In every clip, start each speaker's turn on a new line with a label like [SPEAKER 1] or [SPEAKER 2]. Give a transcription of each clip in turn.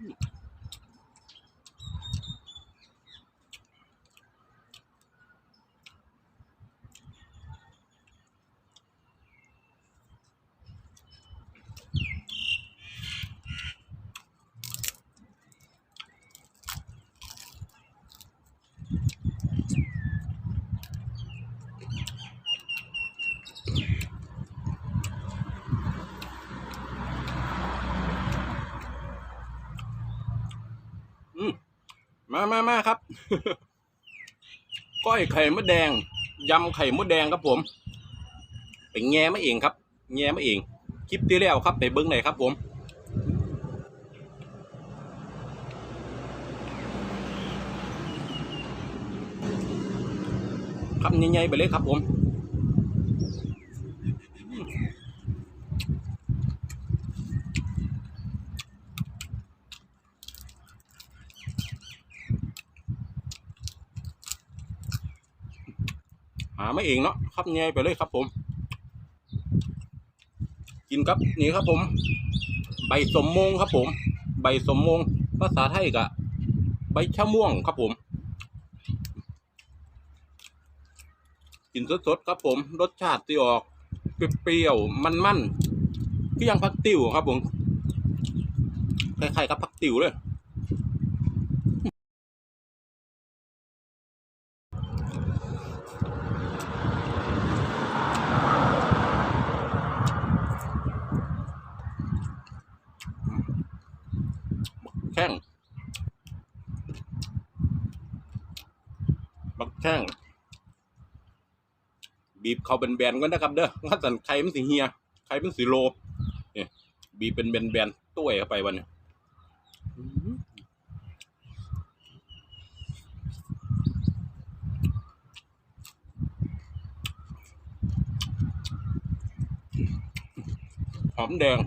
[SPEAKER 1] Hmm. มามามาครับ ก้อยไข่มดแดงยำไข่มดแดงครับผมไปแง่มาเองครับ แง่มาเอง คลิปที่แล้วครับไปเบิ้งไหนอยครับผมคำใหญ่ๆไปเลยครับผม หาไม่เองเนาะครับแง่ไปเลยครับผม กินครับนี่ครับผม ใบสมมงครับผม ใบสมมงภาษาไทยกะใบชะม่วงครับผม กินสดๆครับผม รสชาติที่ออกเปรี้ยวๆมันๆก็ยังพักติ๋วครับผมคล้ายๆกับพักติ๋วเลย แข้งบัก แข้งบีบเขาเป็นแบนๆกันนะครับ เด้อว่าสันไข่มันสีเฮียไข่มันสีโลเนี่ยบีบเป็นแบนๆตุ้ยเข้าไปวันนี้หอมแดง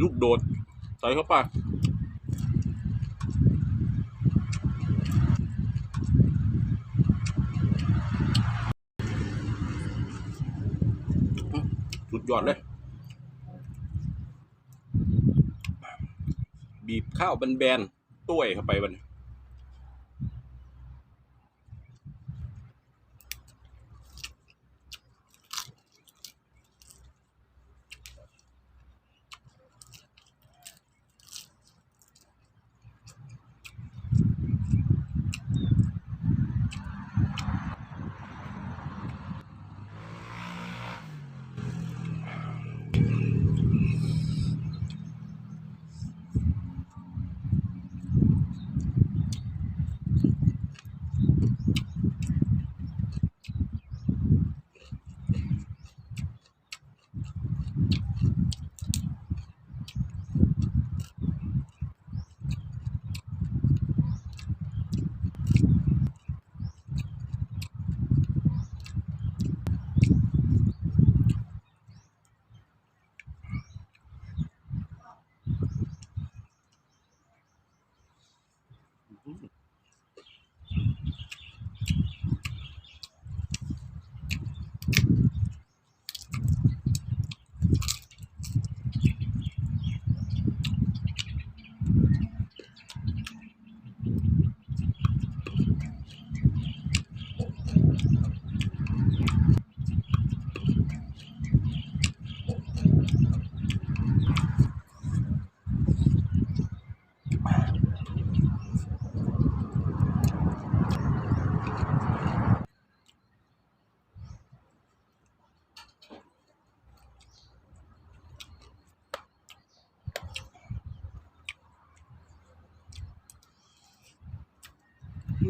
[SPEAKER 1] ลูกโดด ใส่เข้าไป สุดยอดเลย บีบข้าวแบนๆต้วยเข้าไปวันนี้ อื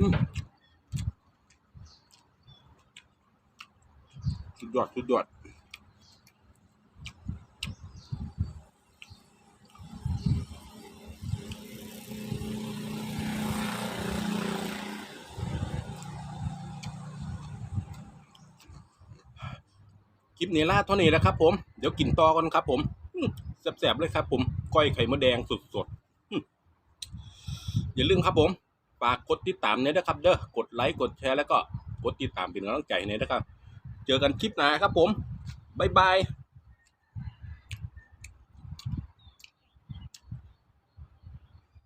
[SPEAKER 1] สุดยอดสุดยอดคลิปนี้ล่าเท่านี้แล้วครับ ผม เดี๋ยวกินต่อกันครับ ผมแสบๆเลยครับ ผม ก้อยไข่มดแดงสดๆอย่าลืมครับผม ฝากกดติดตามเนี่ยนะครับเด้อกดไลค์กดแชร์แล้วก็กดติดตามเป็นกำลังใจให้เนี่ยนะครับ เจอกันคลิปหน้าครับผมบ๊ายบาย